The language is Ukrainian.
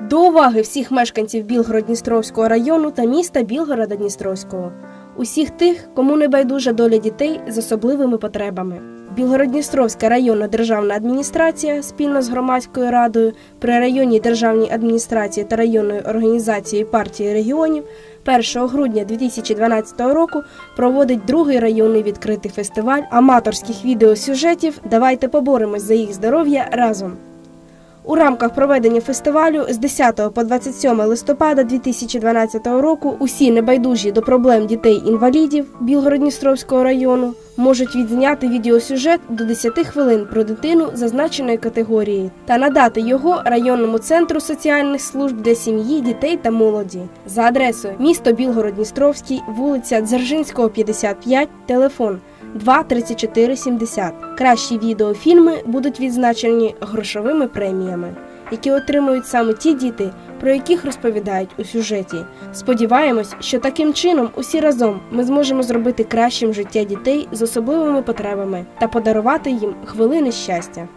До уваги всіх мешканців Білгород-Дністровського району та міста Білгорода-Дністровського, усіх тих, кому не байдужа доля дітей з особливими потребами. Білгород-Дністровська районна державна адміністрація спільно з громадською радою при районній державній адміністрації та районною організацією партії регіонів 1 грудня 2012 року проводить другий районний відкритий фестиваль аматорських відеосюжетів Давайте поборемось за їх здоров'я разом. У рамках проведення фестивалю з 10 по 27 листопада 2012 року усі небайдужі до проблем дітей-інвалідів Білгород-Дністровського району можуть відзняти відеосюжет до 10 хвилин про дитину зазначеної категорії та надати його районному центру соціальних служб для сім'ї, дітей та молоді. За адресою місто Білгород-Дністровський, вулиця Дзержинського, 55, телефон 2 34 70. Кращі відеофільми будуть відзначені грошовими преміями, які отримують саме ті діти, про яких розповідають у сюжеті. Сподіваємось, що таким чином усі разом ми зможемо зробити кращим життя дітей з особливими потребами та подарувати їм хвилини щастя.